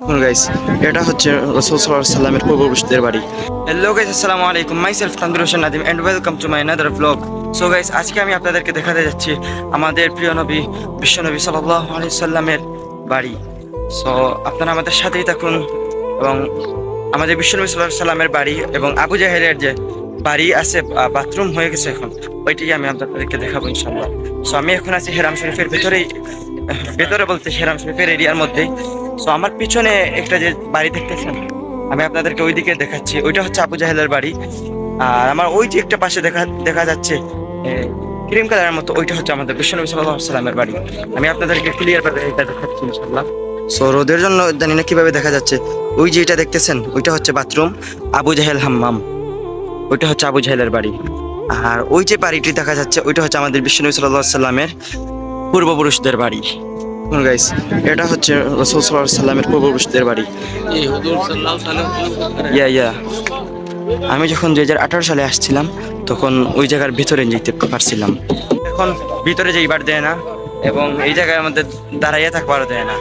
Guys এটা হচ্ছে রসুল সাল্লামের পূর্বপুরুষদের বাড়ি। হ্যালো গাইস আসসালামু আলাইকুম। Myself Tanvir Hossain Nadim and welcome to my another blog so guys আজকে আমি আপনাদেরকে দেখাতে যাচ্ছি আমাদের প্রিয় নবী বিশ্বনবী সাল্লাল্লাহু আলাইহি সাল্লামের বাড়ি। সো আপনারা আমাদের সাথেই থাকুন এবং আমাদের বিশ্বনবী আলাইহি সাল্লামের বাড়ি এবং আবু জাহেলের যে বাড়ি আছে বাথরুম হয়ে গেছে এখন। ওইটাই আমি আপনাদেরকে দেখাবো ইনশাল্লাহ সো আমি এখন আছি হেরাম শরীফের ভেতরেই, ভেতরে বলতে হেরাম শরীফের এরিয়ার মধ্যেই। সো আমার পিছনে একটা যে বাড়ি দেখতেছেন, আমি আপনাদেরকে ওইদিকে দেখাচ্ছি। ওইটা হচ্ছে আবু জাহেলের বাড়ি। আর আমার ওই যে একটা পাশে দেখা দেখা যাচ্ছে ক্রিম কালারের মতো, ওইটা হচ্ছে আমাদের বিশ্বনবী আলাইহি সাল্লামের বাড়ি। আমি আপনাদেরকে ক্লিয়ার ভাবে এটা দেখাচ্ছি, ইনশাআল্লাহ। সো রোদের জন্য জানি না কীভাবে দেখা যাচ্ছে। ওই যে এটা দেখতেছেন, ওইটা হচ্ছে বাথরুম, আবু জাহেল হাম্মাম। ওইটা হচ্ছে আবু জাহেলের বাড়ি। আর ওই যে বাড়িটি দেখা যাচ্ছে, ওইটা হচ্ছে আমাদের বিশ্বনবী আলাইহি সাল্লামের পূর্বপুরুষদের বাড়ি। গাইস এটা হচ্ছে রসুল সাল্লাল্লাহু সাল্লামের পূর্বপুরুষদের বাড়ি। ইয়া ইয়া আমি যখন দুই হাজার আঠারো সালে আসছিলাম, তখন ওই জায়গার ভিতরে যেতে পারছিলাম। এখন ভিতরে যেইবার দেয় না, এবং এই জায়গায় আমাদের দাঁড়াইয়া থাকবারও দেয় না।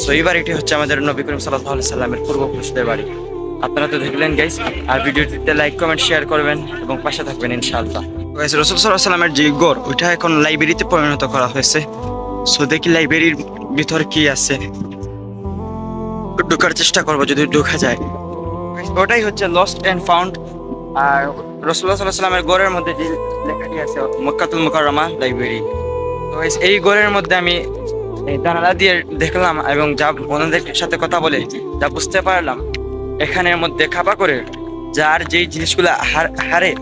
সো এই বাড়িটি হচ্ছে আমাদের নবী করিম সাল্লাহ সাল্লামের পূর্বপুরুষদের বাড়ি। আপনারা তো দেখলেন গাইস আর ভিডিওটিতে লাইক কমেন্ট শেয়ার করবেন এবং পাশে থাকবেন, ইনশাআল্লাহ। গাইস রসুল সাল্লাহ সাল্লামের যে গড়, ওইটা এখন লাইব্রেরিতে পরিণত করা হয়েছে। সো দেখি লাইব্রেরির ভিতরে কি আছে। ঢোকার চেষ্টা করব যদি ঢোকা যায়। ওটাই হচ্ছে লস্ট অ্যান্ড ফাউন্ড আর রসুল্লাহ সাল্লাহ সাল্লামের গড়ের মধ্যে যে লেখাটি আছে, মক্কাতুল মুকাররমা লাইব্রেরি তো এই- গড়ের মধ্যে আমি এই জানালা দিয়ে দেখলাম এবং যা ওনাদের সাথে কথা বলে যা বুঝতে পারলাম, এখানের মধ্যে খাপা করে যার যেই জিনিসগুলো হারে,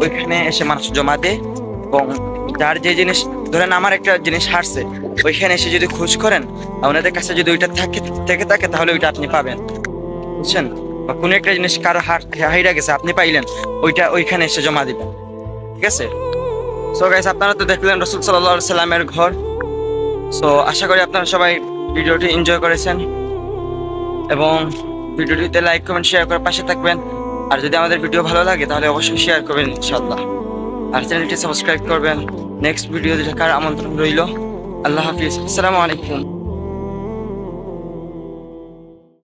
ওইখানে এসে মানুষ জমা দেয় এবং যার যে জিনিস, ধরেন আমার একটা জিনিস হারছে, ওইখানে এসে যদি খোঁজ করেন ওনাদের কাছে যদি ওইটা থাকে, থেকে থাকে, তাহলে ওইটা আপনি পাবেন। বুঝছেন? বা কোনো একটা জিনিস কারও হাইরা গেছে, আপনি পাইলেন, ওইটা ওইখানে এসে জমা দিবেন। ঠিক আছে? সো গাইস আপনারা তো দেখলেন রসুল সাল্লাহ সাল্লামের ঘর। সো আশা করি আপনারা সবাই ভিডিওটি এনজয় করেছেন। এবং ভিডিওটিতে লাইক কমেন্ট শেয়ার করে পাশে থাকবেন। আর যদি আমাদের ভিডিও ভালো লাগে, তাহলে অবশ্যই শেয়ার করবেন ইনশাল্লাহ আর চ্যানেলটি সাবস্ক্রাইব করবেন। নেক্সট ভিডিও দেখার আমন্ত্রণ রইল। আল্লাহ হাফিজ। আসসালামু আলাইকুম।